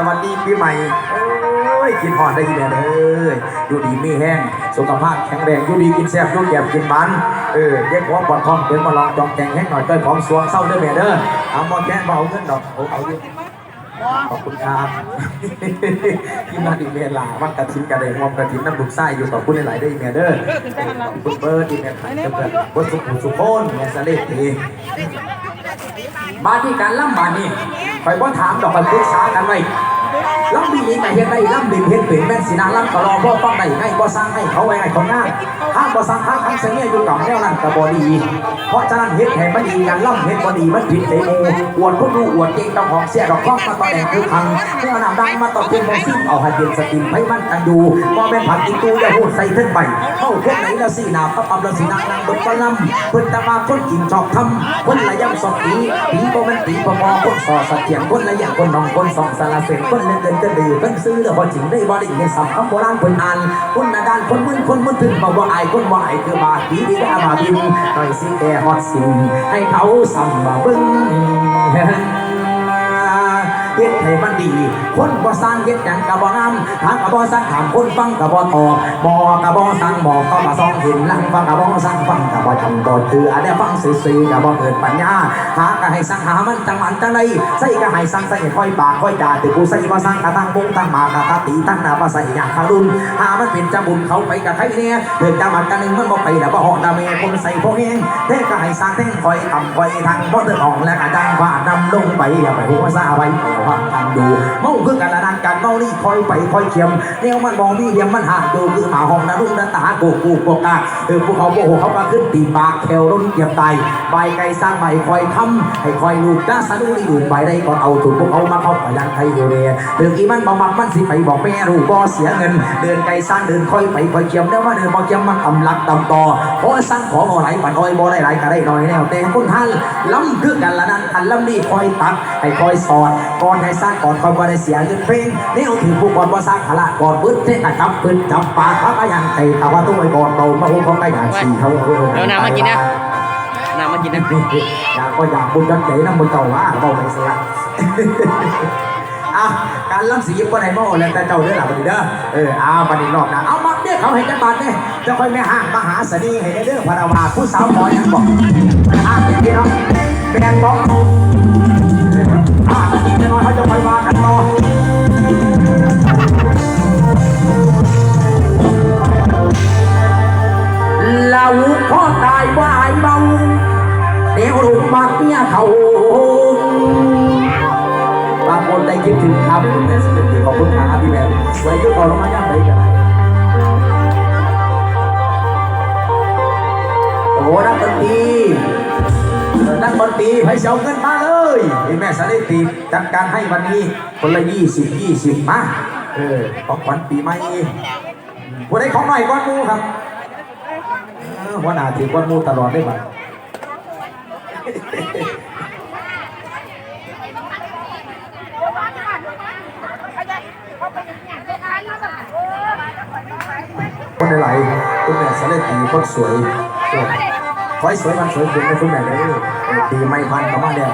สวัสดีปีใหม่โอ้ยกินหอดได้ทีเดียวเลยอยู่ดีมีแห้งสุขภาพแข็งแรงอยู่ดีกินแซ่บอยู่แก็บกินมันเออเด็กหัวปวดทองเป็นมาลองจองแกงแห้งหน่อยเต้ยของสวงเศร้าเด้อแม่เด้อเอาหมอแกนเบอาเงินดอกเอาเอาอยู่ขอบคุณครับที่มาดีเมลาวัดกระถินกระเดงมอมกระถินน้ำดุกไส้อยู่ขอบคุณหลายๆเด้อแม่เด้อขอบคุณเบิร์ดดีแม่ไผ่เพื่อนวัสุขุสุโคนแม่สเลตีมาที่การล่ำบานนี่ไปว่าถามดอกไปปรึกษากันไว้ ล่ำดีนี้แต่เฮ็ดได้ล่ำดินเฮ็ดเป็นแม่นสีนาล่ำก็รอพ่อฟังได้ไงบ่สร้างให้เขาไว้ให้เขาง่ายถ้าบ่สร้างทางทั้งเสียอยู่กับแนวนั้นก็บ่ดี เพราะฉะนั้นเฮ็ดให้มันดีกันล่ำเฮ็ดบ่ดีมันผิดใจโมอวดคนดูอวดเก่งเจ้าของเสียดอกข้องมาต่อแดงคือพังแนวน้ำดังมาต่อเป็นบ่ซิ่งเอาให้เป็นสติมให้มันกันดูบ่แม่นผัดอีตูอย่าพูดใส่เพิ่นไปเข้าคนไหนละสีหนาปั๊บปั๊บละสีน้านางบิ่งก็ล่ำเพิ่นต่มาคนกินชอบทำคนละย่ำสอบปีปีบ่ม่นปีบ่มอคนสอสัตเถียงคนละอย่างคนนองคนสองสารเสนคนเล่นเดินจะดีเพิ่งซื้อแล้วพอจริงได้บ่ได้ในสับคำโบราณคนอ่านคนนาดานคนมึนคนมึนถึงบ่บ่อายคนว่าอายคือบาดีดีได้มาบินหน่อยสิแกฮอดสิ่งให้เขาสัมมาบึ้ง เฮ็ดให้มันดี คนบ่สร้างเฮ็ดหยังก็บ่งามทางก็บ่สร้างถามคนฟังก็บ่ตอบบ่ก็บ่สร้างบอกก็มาซ่องเห็นหลังฟังก็บ่สร้างฟังก็บ่จำบ่คืออันนี้ฟังซื่อๆก็บ่เกิดปัญญาหาก็ให้สร้างหามันจังหมันจังไดใส่ก็ให้สร้างใส่ค่อยปากค่อยด่าต่กูใส่บ่สร้างก็ตั้งวงตั้งหมากก็ตีตั้งหน้าบ่ใส่อยางคารุนหามันเป็นจังบุญเขาไปกับใครแน่เพิ่นจังหวัดกันนึงมันบ่ไปแล้วบ่ฮอดดาเมคนใส่พวกแฮงแท้ก็ให้สร้างแท้งคอยต่ำคอยทางบ่เดินออกแล้วก็ดังว่านำลงไปอย่าไปหัวซาไว้ฟังกันดูเมาคือกันละนันกันเมานี่คอยไปคอยเขียมแนวมันมองมีเดียมมันหาดูคือหมาห้องนะรุ่งนันตาโกกูโกกาเออพวกเขาโมโหเขาก็ขึ้นตีปากแควรุ่นเกียบไตใบไก่สร้างใบคอยทำให้คอยลูกด้าสะดุ้งดูใบได้ก่อนเอาถูกพวกเขามาเข้าไปยังไทยอยู่เลยเรื่องอีมันบอมักมันสิไปบอกแม่รู้ก็เสียเงิน เดินไก่สร้างเดินคอยไปคอยเขียมเดี๋ยวว่าเดินบอกเขียมมันตำลักตำต่อเพราะสร้างของอะไรปัดอ้อยบ่ได้ไรก็ได้น้อยแนวแต่คุณท่านล้ำคือกันละนั้นอันล้ำนี่คอยตักให้คอยสอนก่อนให้สร้างก่อนคอยบ่ได้เสียเงินเพลงนี่เอาถือผู้ก่อนว่าสร้างขละก่อนบึ้ดเท่กับจับปืนจับปากพักอย่างไต่แต่ว่าต้องไปก่อนเรามาหุ้มเขาใกล้ด่านสี่เขาเอาน้ำมากินนะน้ำมากินนะอยากก็อยากบุญกันใจน้ำบุญเก่าว่าบอกไปเสียอะการล้ำสีก็ได้โม่แล้วแต่เจ้าเด้อหล่ะบัดนี้เด้อเออเอาบัดนี้รอบนะเอามาเด้อเขาให้จังบาดเนี่ยจะค่อยไม่ห่างมหาเสน่ห์ให้ได้เด้อพระวาผู้สาวหมอยังบอก วลูกมักเนี่ยเขาบางคนได้คิดถึงครับแม่สวัสดีขอบคุณครับพี่แม่ไว้ยุคก่อนลงมาย่ำไปกันโอ้นักดนตรีนักดนตรีให้เสียเงินมาเลยพี่แม่สารีตีจัดการให้วันนี้คนละยี่สิบยี่สิบมาเออของขวัญปีใหม่ผู้ใดของหน่อยก้อนมูครับหัวหน้าถือก้อนมูตลอดได้ไหม คนไหลคุณแม่สเลตีคนสวยคอยสวยมันสวยคุณนะคุณแม่เลยตีไม่พันกับมาเนี่ย